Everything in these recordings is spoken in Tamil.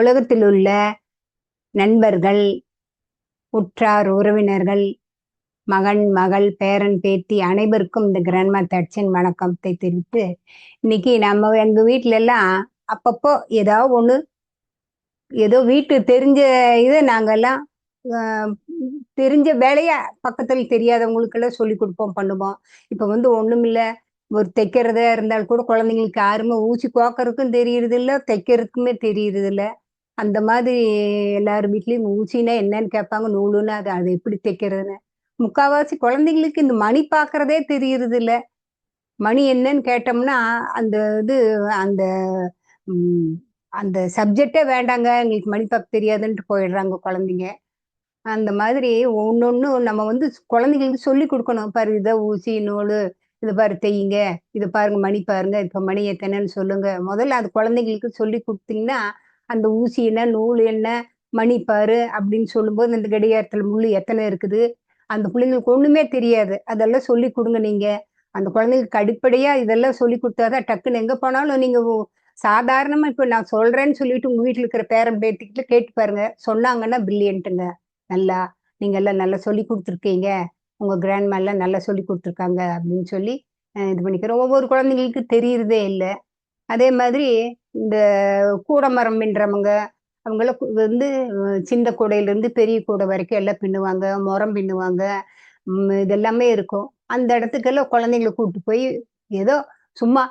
உலகத்தில் உள்ள நண்பர்கள் உற்றார் உறவினர்கள் மகன் மகள் பேரன் பேத்தி அனைவருக்கும் இந்த கிராண்ட்மா தட்சன் வணக்கத்தை தெரிவித்து இன்னைக்கு நம்ம எங்க வீட்டில எல்லாம் அப்பப்போ ஏதாவது ஒன்று ஏதோ வீட்டு தெரிஞ்ச இதை நாங்கெல்லாம் தெரிஞ்ச வேலைய பக்கத்தில் தெரியாதவங்களுக்கெல்லாம் சொல்லி கொடுப்போம் பண்ணுவோம். இப்ப வந்து ஒண்ணுமில்ல ஒரு தைக்கிறதா இருந்தால் கூட குழந்தைங்களுக்கு யாருமே ஊசி கோக்கறதுக்கும் தெரியறது இல்லை தைக்கிறதுக்குமே தெரியறது இல்லை அந்த மாதிரி எல்லார் வீட்லயும் ஊசினா என்னன்னு கேட்பாங்க நூலுன்னா அது அது எப்படி தைக்கிறதுன்னு முக்காவாசி குழந்தைங்களுக்கு இந்த மணி பார்க்கறதே தெரியறது இல்ல மணி என்னன்னு கேட்டோம்னா அந்த இது அந்த அந்த சப்ஜெக்டே வேண்டாங்க எங்களுக்கு மணி பார்க்க தெரியாதுன்ட்டு போயிடுறாங்க குழந்தைங்க. அந்த மாதிரி ஒன்னொன்னு நம்ம வந்து குழந்தைங்களுக்கு சொல்லி கொடுக்கணும். பாரு இதை ஊசி நூல் இதை பாரு தையுங்க. இதை பாருங்க மணி பாருங்க இப்ப மணி எத்தனைன்னு சொல்லுங்க. முதல்ல அது குழந்தைங்களுக்கு சொல்லி கொடுத்தீங்கன்னா அந்த ஊசி என்ன நூல் என்ன மணி பாரு அப்படின்னு சொல்லும்போது இந்த கடிகாரத்துல முள்ளு எத்தனை இருக்குது? அந்த பிள்ளைங்களுக்கு ஒண்ணுமே தெரியாது. அதெல்லாம் சொல்லி கொடுங்க நீங்க. அந்த குழந்தைங்களுக்கு அடிப்படையா இதெல்லாம் சொல்லி கொடுத்தாதான் டக்குன்னு எங்க போனாலும் நீங்க சாதாரணமா இப்ப நான் சொல்றேன்னு சொல்லிட்டு உங்க வீட்டுல இருக்கிற பேரன் பேத்திக்கிட்ட கேட்டு பாருங்க. சொன்னாங்கன்னா பிரில்லியன்ட்டுங்க நல்லா நீங்க எல்லாம் நல்லா சொல்லி கொடுத்துருக்கீங்க. உங்க கிராண்ட்மா எல்லாம் நல்லா சொல்லி கொடுத்துருக்காங்க அப்படின்னு சொல்லி இது பண்ணிக்கிறோம் ஒவ்வொரு குழந்தைங்களுக்கு தெரியறதே இல்லை. அதே மாதிரி இந்த கூடமரம் பின்றவங்க அவங்கள வந்து சின்ன கூடையிலேருந்து பெரிய கூடை வரைக்கும் எல்லாம் பின்னுவாங்க முறம் பின்னுவாங்க இதெல்லாமே இருக்கும். அந்த இடத்துக்கெல்லாம் குழந்தைங்களை கூப்பிட்டு போய் ஏதோ சும்மா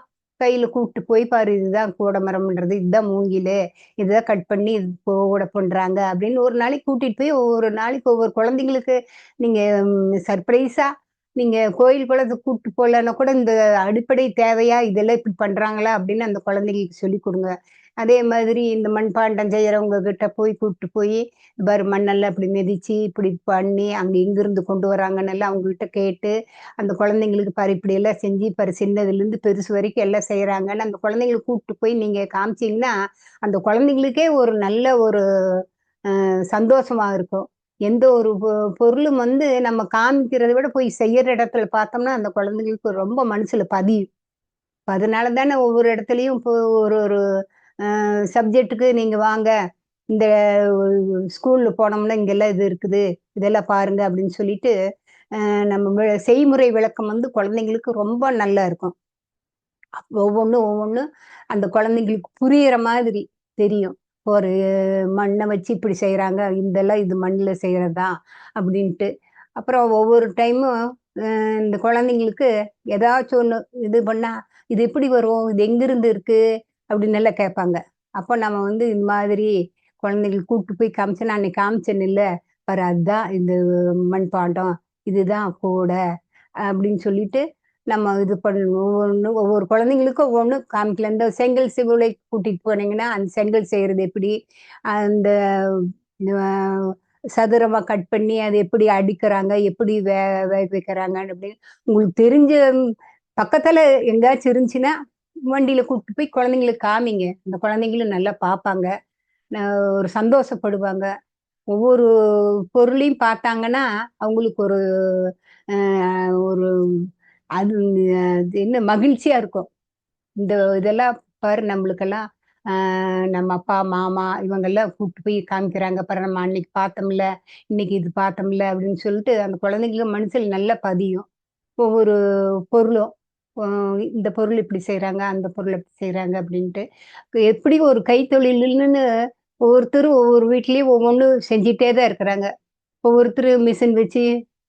கையில கூப்பிட்டு போய் பாரு இதுதான் கூடமரம்ன்றது இதுதான் மூங்கிலு இதுதான் கட் பண்ணி இது கூட பண்றாங்க அப்படின்னு ஒரு நாளைக்கு கூட்டிட்டு போய் ஒவ்வொரு நாளைக்கு ஒவ்வொரு குழந்தைங்களுக்கு நீங்க சர்ப்ரைஸா நீங்க கோயில் குளத்தை கூப்பிட்டு போகலன்னா கூட இந்த அடிப்படை தேவையா இதெல்லாம் இப்படி பண்றாங்களா அப்படின்னு அந்த குழந்தைங்களுக்கு சொல்லி கொடுங்க. அதே மாதிரி இந்த மண்பாண்டம் செய்யறவங்க கிட்ட போய் கூப்பிட்டு போய் பாரு மண்ணெல்லாம் இப்படி மிதிச்சு இப்படி பண்ணி அங்க எங்கிருந்து கொண்டு வராங்கன்னு எல்லாம் அவங்க கிட்ட கேட்டு அந்த குழந்தைங்களுக்கு பாரு இப்படி எல்லாம் செஞ்சு பாரு சின்னதுல இருந்து பெருசு வரைக்கும் எல்லாம் செய்யறாங்கன்னு அந்த குழந்தைங்களை கூப்பிட்டு போய் நீங்க காமிச்சீங்கன்னா அந்த குழந்தைங்களுக்கே ஒரு நல்ல ஒரு சந்தோஷமா இருக்கும். எந்த ஒரு பொ- பொருளும் வந்து நம்ம காமிக்கிறத விட போய் செய்யற இடத்துல பார்த்தோம்னா அந்த குழந்தைங்களுக்கு ரொம்ப மனசுல பதியும். அதனால தானே ஒவ்வொரு இடத்துலையும் இப்போ ஒரு ஒரு சப்ஜெக்ட்டுக்கு நீங்க வாங்க இந்த ஸ்கூல்ல போனோம்னா இங்கெல்லாம் இது இருக்குது இதெல்லாம் பாருங்க அப்படின்னு சொல்லிட்டு நம்ம வி- செய்முறை விளக்கம் வந்து குழந்தைங்களுக்கு ரொம்ப நல்லா இருக்கும். ஒவ்வொன்றும் ஒவ்வொன்றும் அந்த குழந்தைங்களுக்கு புரியிற மாதிரி தெரியும். ஒரு மண்ணை வச்சு இப்படி செய்கிறாங்க இதெல்லாம் இது மண்ணில் செய்கிறதா அப்படின்ட்டு. அப்புறம் ஒவ்வொரு டைமும் இந்த குழந்தைங்களுக்கு ஏதாச்சும் ஒன்று இது பண்ணால் இது எப்படி வரும் இது எங்கிருந்து இருக்குது அப்படின்னு எல்லாம் கேட்பாங்க. அப்போ நம்ம வந்து இந்த மாதிரி குழந்தைங்களுக்கு கூப்பிட்டு போய் காமிச்சேன் நான் அன்னைக்கு காமிச்சேன் இல்லை பாரு அதுதான் இந்த மண் பாண்டம் இதுதான் கூடை அப்படின்னு சொல்லிட்டு நம்ம இது பண்ணணும். ஒவ்வொன்று ஒவ்வொரு குழந்தைங்களுக்கும் ஒவ்வொன்று காமிக்கல. இந்த செங்கல் சிவுளை கூட்டிட்டு போனீங்கன்னா அந்த செங்கல் செய்யறது எப்படி? அந்த சதுரமாக சதுரமா கட் பண்ணி அதை எப்படி அடிக்கிறாங்க? எப்படி வே வேக வைக்கிறாங்க அப்படின்னு உங்களுக்கு தெரிஞ்ச பக்கத்தில் பக்கத்துல எங்கேயாச்சும் இருந்துச்சுன்னா வண்டியில கூப்பிட்டு போய் குழந்தைங்களுக்கு காமிங்க. அந்த குழந்தைங்களும் நல்லா பார்ப்பாங்க. ந- ஒரு சந்தோஷப்படுவாங்க. ஒவ்வொரு பொருளையும் பார்த்தாங்கன்னா அவங்களுக்கு ஒரு ஒரு அது என்ன மகிழ்ச்சியா இருக்கும். இந்த இதெல்லாம் பாரு நம்மளுக்கெல்லாம் நம்ம அப்பா மாமா இவங்கெல்லாம் கூப்பிட்டு போய் காமிக்கிறாங்க. பாரு நம்ம அன்னைக்கு பார்த்தோம்ல இன்னைக்கு இது பார்த்தோம்ல அப்படின்னு சொல்லிட்டு அந்த குழந்தைங்களுக்கு மனசில் நல்லா பதியும். ஒவ்வொரு பொருளும் இந்த பொருள் இப்படி செய்கிறாங்க அந்த பொருள் இப்படி செய்கிறாங்க அப்படின்ட்டு. எப்படி ஒரு கைத்தொழில்னு ஒவ்வொருத்தரும் ஒவ்வொரு வீட்லேயும் ஒவ்வொன்றும் செஞ்சிட்டே தான் இருக்கிறாங்க. ஒவ்வொருத்தர் மிஷின் வச்சு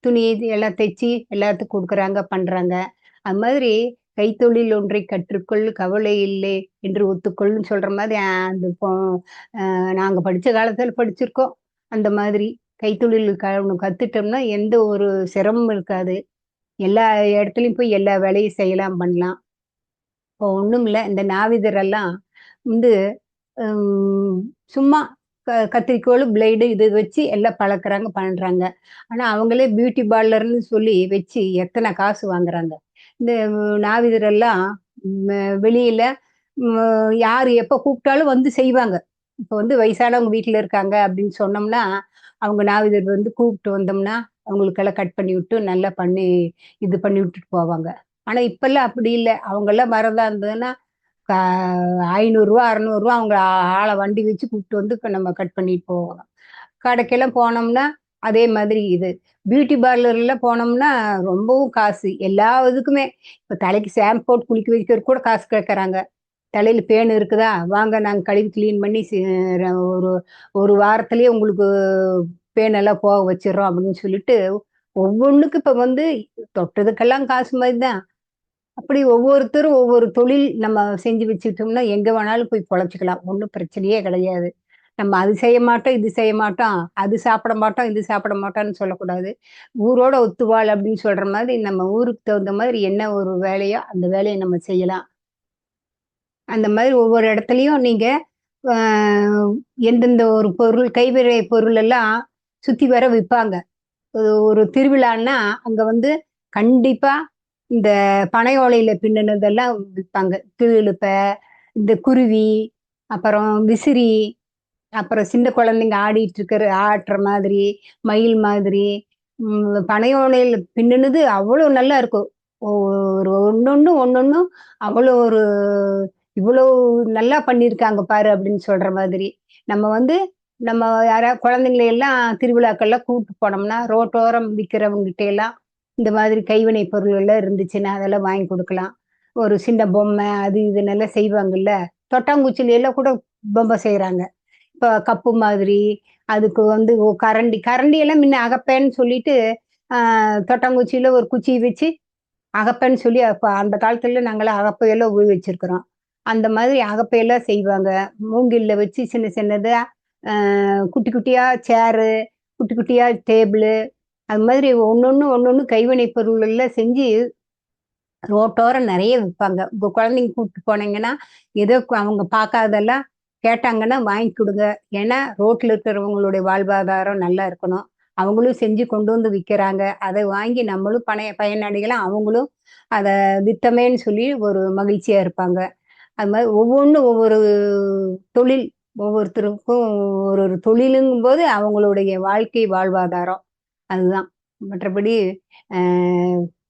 துணி இது எல்லாம் தைச்சி எல்லாத்துக்கும் கொடுக்குறாங்க பண்றாங்க. அது மாதிரி கைத்தொழில் ஒன்றை கற்றுக்கொள் கவலை இல்லை என்று ஒத்துக்கொள்னு சொல்ற மாதிரி அந்த நாங்க படிச்ச காலத்துல படிச்சிருக்கோம். அந்த மாதிரி கைத்தொழில் க கத்துட்டோம்னா எந்த ஒரு சிரமமும் இருக்காது. எல்லா இடத்துலயும் போய் எல்லா வேலையும் செய்யலாம் பண்ணலாம். இப்போ ஒண்ணும் இல்ல இந்த நாவிதர் எல்லாம் வந்து சும்மா க- கத்திரிக்கோல் பிளேடு இது வச்சு எல்லாம் பழக்கறாங்க பண்றாங்க. ஆனா அவங்களே பியூட்டி பார்லர்னு சொல்லி வச்சு எத்தனை காசு வாங்குறாங்க. இந்த நாவிதர் எல்லாம் வெளியில யார் எப்ப கூப்பிட்டாலும் வந்து செய்வாங்க. இப்ப வந்து வயசானவங்க வீட்டில் இருக்காங்க அப்படின்னு சொன்னோம்னா அவங்க நாவிதர் வந்து கூப்பிட்டு வந்தோம்னா அவங்களுக்கெல்லாம் கட் பண்ணி விட்டு நல்லா பண்ணி இது பண்ணி விட்டுட்டு போவாங்க. ஆனா இப்பெல்லாம் அப்படி இல்லை. அவங்கெல்லாம் மறந்தா இருந்ததுன்னா ஐநூறுரூவா அறநூறுவா அவங்க ஆளை வண்டி வச்சு கூப்பிட்டு வந்து நம்ம கட் பண்ணிட்டு போவோம். கடைக்கெல்லாம் போனோம்னா அதே மாதிரி இது. பியூட்டி பார்லர்ல போனோம்னா ரொம்பவும் காசு. எல்லா இதுக்குமே. இப்போ தலைக்கு ஷாம்பு போட்டு குளிக்க வைக்கிறது கூட காசு கேட்குறாங்க தலையில் பேன் இருக்குதா? வாங்க நாங்கள் கழுவி கிளீன் பண்ணி ஒரு ஒரு வாரத்திலேயே உங்களுக்கு பேன் எல்லாம் போக வச்சிடுறோம் அப்படின்னு சொல்லிட்டு ஒவ்வொன்றுக்கு இப்போ வந்து தொட்டதுக்கெல்லாம் காசு மாதிரி தான். அப்படி ஒவ்வொருத்தரும் ஒவ்வொரு தொழில் நம்ம செஞ்சு வச்சுக்கிட்டோம்னா எங்க வேணாலும் போய் பொழைச்சிக்கலாம். ஒன்றும் பிரச்சனையே கிடையாது. நம்ம அது செய்ய மாட்டோம் இது செய்ய மாட்டோம் அது சாப்பிட மாட்டோம் இது சாப்பிட மாட்டோம்னு சொல்லக்கூடாது. ஊரோட ஒத்துவாள் அப்படின்னு சொல்ற மாதிரி நம்ம ஊருக்கு தகுந்த மாதிரி என்ன ஒரு வேலையோ அந்த வேலையை நம்ம செய்யலாம். அந்த மாதிரி ஒவ்வொரு இடத்துலையும் நீங்க ஆஹ், எந்தெந்த ஒரு பொருள் கைவினை பொருள் எல்லாம் சுத்தி வர விற்பாங்க ஒரு திருவிழான்னா அங்க வந்து கண்டிப்பா இந்த பனை ஓலையில பின்னினதெல்லாம் விற்பாங்க கிளிழுப்ப இந்த குருவி அப்புறம் விசிறி அப்புறம் சின்ன குழந்தைங்க ஆடிட்டு இருக்கிற ஆடுற மாதிரி மயில் மாதிரி பனை ஓலையில பின்னினது அவ்வளோ நல்லா இருக்கும். ஒரு ஒன்னொன்னு ஒன்னொன்னும் அவ்வளோ ஒரு இவ்வளோ நல்லா பண்ணியிருக்காங்க பாரு அப்படின்னு சொல்ற மாதிரி. நம்ம வந்து நம்ம யாராவது குழந்தைங்களை எல்லாம் திருவிழாக்கள்லாம் கூப்பிட்டு போனோம்னா ரோட்டோரம் விற்கிறவங்ககிட்ட எல்லாம் இந்த மாதிரி கைவினை பொருள் எல்லாம் இருந்துச்சுன்னா அதெல்லாம் வாங்கி கொடுக்கலாம். ஒரு சின்ன பொம்மை அது இதுன்னெல்லாம் செய்வாங்கல்ல. தொட்டாங்குச்சில எல்லாம் கூட பொம்மை செய்யறாங்க இப்போ கப்பு மாதிரி அதுக்கு வந்து கரண்டி கரண்டி எல்லாம் முன்ன அகப்பேன்னு சொல்லிட்டு ஆஹ், தொட்டாங்குச்சியில ஒரு குச்சி வச்சு அகப்பேன்னு சொல்லி அப்போ அந்த காலத்துல நாங்களாம் அகப்பையெல்லாம் உபயோகிச்சிருக்கிறோம். அந்த மாதிரி அகப்பையெல்லாம் செய்வாங்க. மூங்கில்ல வச்சு சின்ன சின்னதா ஆஹ், குட்டி குட்டியா சேரு குட்டி குட்டியா டேபிள் அது மாதிரி ஒன்னொன்னு ஒன்னொன்னு கைவினை பொருள் எல்லாம் செஞ்சு ரோட்டோரம் நிறைய விற்பாங்க இப்போ குழந்தைங்க கூப்பிட்டு போனீங்கன்னா ஏதோ அவங்க பார்க்காதெல்லாம் கேட்டாங்கன்னா வாங்கி கொடுங்க. ஏன்னா ரோட்டில் இருக்கிறவங்களுடைய வாழ்வாதாரம் நல்லா இருக்கணும். அவங்களும் செஞ்சு கொண்டு வந்து விற்கிறாங்க அதை வாங்கி நம்மளும் பணைய பயனடைகளாம் அவங்களும் அதை வித்தமேன்னு சொல்லி ஒரு மகிழ்ச்சியா இருப்பாங்க. அது மாதிரி ஒவ்வொன்றும் ஒவ்வொரு தொழில் ஒவ்வொருத்தருக்கும் ஒரு ஒரு தொழிலுங்கும் போது அவங்களுடைய வாழ்க்கை வாழ்வாதாரம். அதுதான். மற்றபடி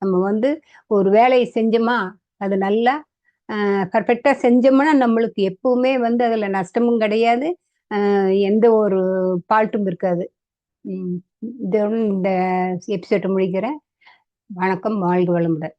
நம்ம வந்து ஒரு வேலையை செஞ்சோமா அது நல்லா பர்ஃபெக்டாக செஞ்சோம்னா நம்மளுக்கு எப்பவுமே வந்து அதில் நஷ்டமும் கிடையாது. எந்த ஒரு ஃபால்ட்டும் இருக்காது. இதோட இந்த எபிசோட்டை முடிக்கிறேன். வணக்கம் வாழ்க வளமுடன்.